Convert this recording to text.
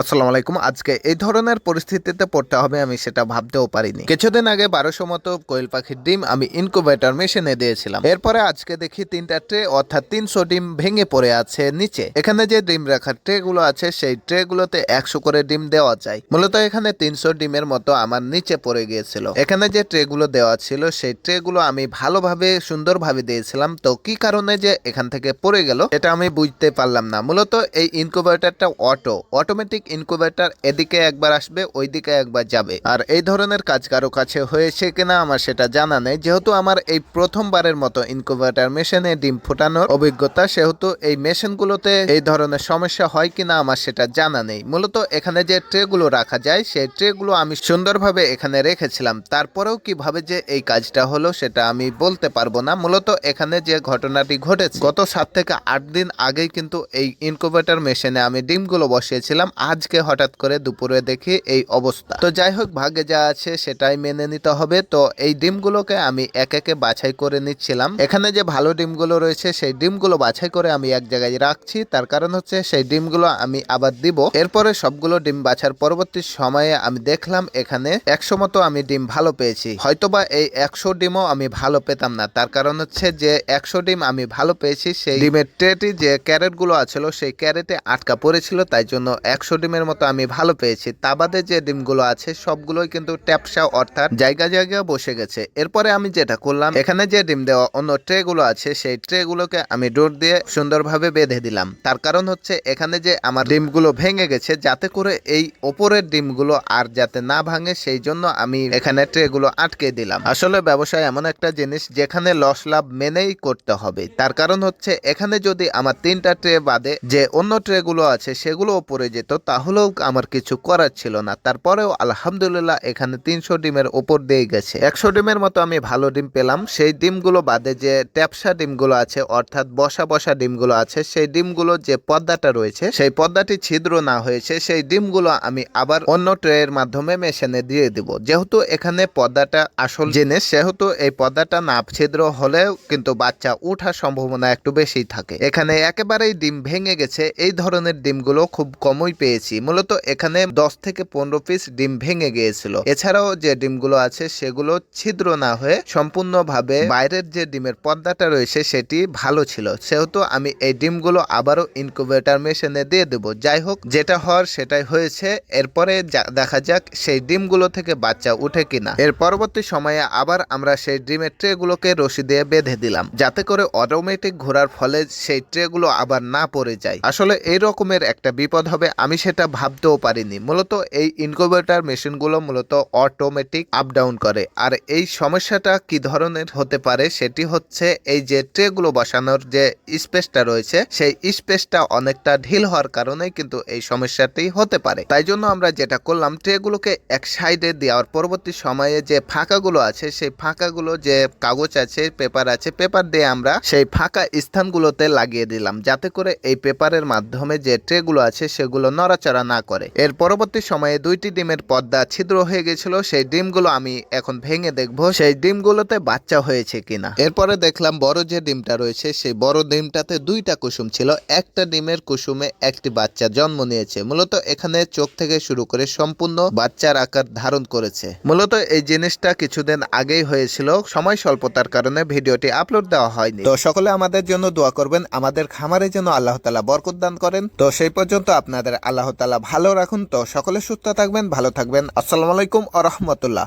আসসালামু আলাইকুম। আজকে এই ধরনের পরিস্থিতিতে পড়তে হবে, আমি সেটা ভাবতেও পারিনি। কিছুদিন আগে বারোশো মতো কোয়েল পাখির ডিম আমি ইনকুবেটর মেশিনে দিয়েছিলাম। এরপরে আজকে দেখি তিনটা ট্রে, অর্থাৎ তিনশো ডিম ভেঙে পড়ে আছে নিচে। এখানে যে ডিম রাখার ট্রে গুলো আছে, সেই ট্রে গুলোতে একশো করে ডিম দেওয়া যায়। মূলত এখানে তিনশো ডিমের মতো আমার নিচে পড়ে গিয়েছিল। এখানে যে ট্রে গুলো দেওয়া ছিল, সেই ট্রে গুলো আমি ভালোভাবে, সুন্দরভাবে দিয়েছিলাম। তো কি কারণে যে এখান থেকে পড়ে গেল এটা আমি বুঝতে পারলাম না। মূলত এই ইনকুবেটরটা অটো অটোমেটিক ইনকুবেটর এদিকে একবার আসবে, ওইদিকে একবার যাবে। আর এই ধরনের কাজ কারও কাছে হয়েছে কিনা আমার সেটা জানা নেই। যেহেতু আমার এই প্রথমবারের মতো ইনকুবেটর মেশিনে ডিম ফোটানোর অভিজ্ঞতা, সেহেতু এই মেশিনগুলোতে এই ধরনের সমস্যা হয় কিনা আমার সেটা জানা নেই। মূলত এখানে যে ট্রেগুলো রাখা যায়, সেই ট্রেগুলো আমি সুন্দরভাবে এখানে রেখেছিলাম। তারপরেও কীভাবে যে এই কাজটা হলো সেটা আমি বলতে পারব না। মূলত এখানে যে ঘটনাটি ঘটেছে, গত সাত থেকে আট দিন আগেই কিন্তু এই ইনকুবেটর মেশিনে আমি ডিমগুলো বসিয়েছিলাম। আজকে হঠাৎ করে দুপুরে দেখি এই অবস্থা। তো যাই হোক, ভাগ্যে যা আছে সেটাই মেনে নিতে হবে। তো এই ডিমগুলোকে আমি এক একে বাছাই করে নিচ্ছিলাম। এখানে যে ভালো ডিমগুলো রয়েছে, সেই ডিমগুলো বাছাই করে আমি এক জায়গায় রাখছি। তার কারণ হচ্ছে সেই ডিমগুলো আমি আবার দিব। এরপরে সবগুলো ডিম বাছার পরবর্তী সময়ে আমি দেখলাম এখানে একশো মতো আমি ডিম ভালো পেয়েছি। হয়তোবা এই একশো ডিমও আমি ভালো পেতাম না। তার কারণ হচ্ছে যে একশো ডিম আমি ভালো পেয়েছি, সেই ডিমের ট্রেটি যে ক্যারেটগুলো আছিল, সেই ক্যারেটে আটকা পড়েছিল। তাই জন্য একশো ডিমের মতো আমি ভালো পেয়েছি। তা বাদে যে ডিমগুলো আছে, সবগুলোই কিন্তু ট্যাপসা অর্থাৎ জায়গা জায়গায় বসে গেছে। এরপরে আমি যেটা করলাম, এখানে যে ডিম দেওয়া অন্য ট্রে গুলো আছে, সেই ট্রে গুলোকে আমি ডোর দিয়ে সুন্দরভাবে বেঁধে দিলাম। তার কারণ হচ্ছে, এখানে যে আমার ডিমগুলো ভেঙে গেছে, যাতে করে এই ওপরের ডিমগুলো আর যাতে না ভাঙে, সেই জন্য আমি এখানে ট্রে গুলো আটকে দিলাম। আসলে ব্যবসায় এমন একটা জিনিস, যেখানে লস লাভ মেনেই করতে হবে। তার কারণ হচ্ছে, এখানে যদি আমার তিনটা ট্রে বাদে যে অন্য ট্রে গুলো আছে, সেগুলো উপরে যেত তাহলেও আমার কিছু করার ছিল না। তারপরেও আলহামদুলিল্লাহ এখানে তিনশো ডিমের ওপর দিয়ে গেছে। একশো ডিমের মতো আমি ভালো ডিম পেলাম। সেই ডিমগুলো বাদে যে ট্যাপসা ডিমগুলো আছে, অর্থাৎ বসা বসা ডিমগুলো আছে, সেই ডিমগুলো যে পর্দাটা রয়েছে, সেই পর্দাটি ছিদ্র না হয়েছে, সেই ডিমগুলো আমি আবার অন্য ট্রের মাধ্যমে মেশিনে দিয়ে দিব। যেহেতু এখানে পর্দাটা আসল জিনিস, সেহেতু এই পর্দাটা না ছিদ্র হলেও কিন্তু বাচ্চা ওঠার সম্ভাবনা একটু বেশি থাকে। এখানে একেবারেই ডিম ভেঙে গেছে। এই ধরনের ডিমগুলো খুব কমই পেয়েছি। মূলত এখানে দশ থেকে পনেরো পিস ডিম ভেঙে গিয়েছিল। এছাড়াও যে ডিমগুলো আছে, সেগুলো ছিদ্র না হয়ে সম্পূর্ণভাবে বাইরের যে ডিমের পর্দাটা রয়েছে, সেটি ভালো ছিল। সেহেতু আমি এই ডিমগুলো আবারও ইনকুবেটর মেশিনে দিয়ে দেব। যাই হোক, যেটা হওয়ার সেটাই হয়েছে। এরপরে দেখা যাক সেই ডিমগুলো থেকে বাচ্চা উঠে কিনা। এর পরবর্তী সময়ে আবার আমরা সেই ডিমের ট্রেগুলোকে রশি দিয়ে বেঁধে দিলাম। যাতে করে অটোমেটিক ঘোরার ফলে সেই ট্রেগুলো আবার না পড়ে যায়। আসলে এই রকমের একটা বিপদ হবে, আমি সেটা ভাবতেও পারিনি। মূলত এই ইনকুবেটর মেশিনগুলো মূলত অটোমেটিক আপ ডাউন করে। আর এই সমস্যাটা কি ধরনের হতে পারে সেটি হচ্ছে এই যে ট্রেগুলো বসানোর যে স্পেসটা রয়েছে, সেই স্পেসটা অনেকটা ঢিল হওয়ার কারণে কিন্তু এই সমস্যাটি হতে পারে। তাই জন্য আমরা যেটা করলাম, ট্রেগুলোকে এক সাইডে দেওয়ার পরবর্তী সময়ে যে ফাঁকাগুলো আছে, সেই ফাঁকাগুলো যে কাগজ আছে, পেপার আছে, পেপার দিয়ে আমরা সেই ফাঁকা স্থানগুলোতে লাগিয়ে দিলাম। যাতে করে এই পেপারের মাধ্যমে যে ট্রেগুলো আছে, সেগুলো নড়াচড়া না করে। এর পরবর্তী সময়ে দুইটি ডিমের পর্দা ছিদ্র হয়ে গেছিল। সেই ডিমগুলো আমি এখন ভেঙে দেখব, সেই ডিমগুলোতে বাচ্চা হয়েছে কিনা। এরপরে দেখলাম বড় যে ডিমটা রয়েছে, সেই বড় ডিমটাতে দুইটা কুসুম ছিল। একটা ডিমের কুসুমে একটি বাচ্চা জন্ম নিয়েছে। মূলত এখানে চোখ থেকে শুরু করে সম্পূর্ণ বাচ্চার আকার ধারণ করেছে। মূলত এই জিনিসটা কিছুদিন আগেই হয়েছিল। সময় স্বল্পতার কারণে ভিডিওটি আপলোড দেওয়া হয়নি। তো সকলে আমাদের জন্য দোয়া করবেন। আমাদের খামারে যেন আল্লাহ তালা বরকত দান করেন। তো সেই পর্যন্ত আপনাদের আল্লাহ তালা ভালো রাখুন তো সকলে সুস্থ থাকবেন ভালো থাকবেন। আসসালামু আলাইকুম আ রহমতুল্লাহ।